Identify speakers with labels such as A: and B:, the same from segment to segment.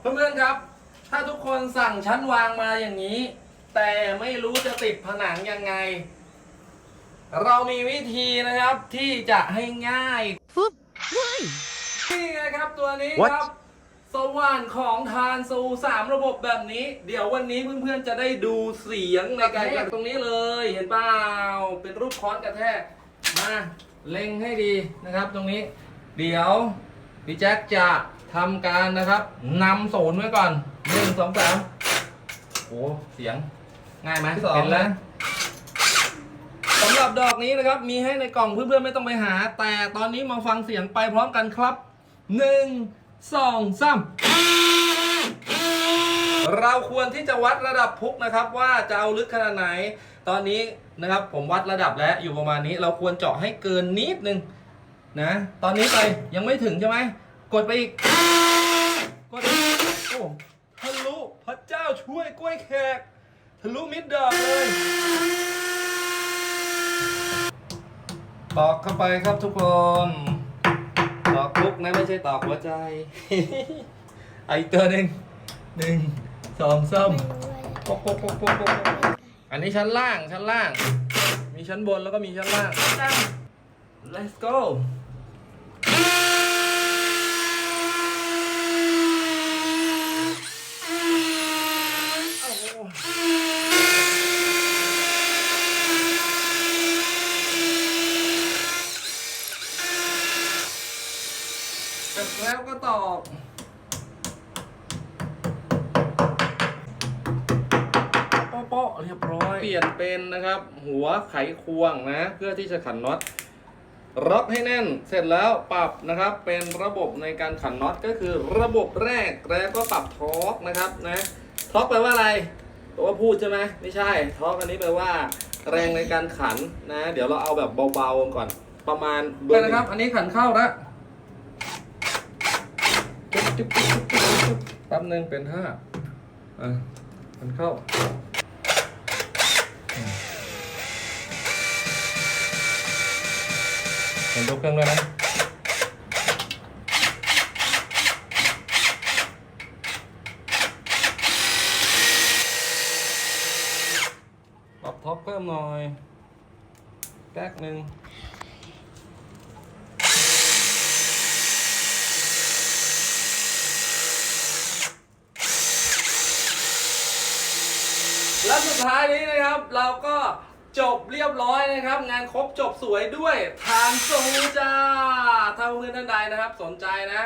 A: เพื่อนๆครับ ถ้าทุกคนสั่งชั้นวางมาอย่างนี้ แต่ไม่รู้จะติดผนังยังไง เรามีวิธีนะครับที่จะให้ง่าย
B: ฟึบเฮ้ย
A: นี่ไงครับตัวนี้
C: What?
A: ครับ สว่านของทานซูสามระบบแบบนี้ เดี๋ยววันนี้เพื่อนๆจะได้ดูเสียงในการจากตรงนี้เลย เห็นเปล่าเป็นรูปค้อนกระแทกมาเล็งให้ดีนะครับตรงนี้ เดี๋ยวพี่แจ็คจะ ทำการนะครับนำศูนย์ไว้ก่อนหนึ่งสองสามโอ้เสียงง่ายไหมเห็นแล้วสำหรับดอกนี้นะครับ มีให้ในกล่องเพื่อนๆไม่ต้องไปหา แต่ตอนนี้มาฟังเสียงไปพร้อมกันครับหนึ่งสองสามเราควรที่จะวัดระดับพุกนะครับ ว่าจะเอาลึกขนาดไหน ตอนนี้นะครับผมวัดระดับแล้วอยู่ประมาณนี้ เราควรเจาะให้เกินนิดนึงนะ ตอนนี้ไปยังไม่ถึงใช่ไหม กดไปอีก กดอีกโอ้ทะลุพระเจ้าช่วยกล้วยแขกทะลุมิดดอกเลยตอกเข้าไปครับทุกคนตอกลุกนะไม่ใช่ตอกหัวใจเอาอีกตัวหนึ่งหนึ่งสองสามปกปกปกปกปกอันนี้ชั้นล่างชั้นล่าง มีชั้นบนแล้วก็มีชั้นล่าง let's go โอ้โห เสร็จแล้วก็ตอกโป๊ะๆเรียบร้อย เปลี่ยนเป็นนะครับ หัวไขควงนะ เพื่อที่จะขันน็อตล็อกให้แน่นเสร็จแล้วปรับนะครับเป็นระบบในการขันน็อตก็คือระบบแรกแล้วก็ปรับทอร์กนะครับนะทอร์กแปลว่าอะไรตัวว่าพูดใช่ไหมไม่ใช่ทอร์กอันนี้แปลว่า แรงในการขันนะ เดี๋ยวเราเอาแบบเบาๆก่อนประมาณเบอร์นะครับ อันนี้ขันเข้าแล้ว จุ๊บจุ๊บจุ๊บจุ๊บแป๊บหนึงเป็นห้าอะมันเข้ามเห็นตัวเครื่องด้วยนะปรับท็อปเพิ่มหน่อยแป๊กหนึ่ง และสุดท้ายนี้นะครับ เราก็จบเรียบร้อยนะครับ งานครบจบสวยด้วยทานสูจ้า ถ้าเพื่อนท่านใดนะครับสนใจนะ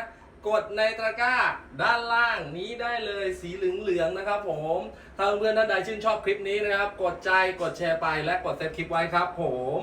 A: กดในตะกร้าด้านล่างนี้ได้เลยสีเหลืองๆนะครับ ผมถ้าเพื่อนท่านใดชื่นชอบคลิปนี้นะครับ กดใจกดแชร์ไปและกดเซฟคลิปไว้ครับ ผม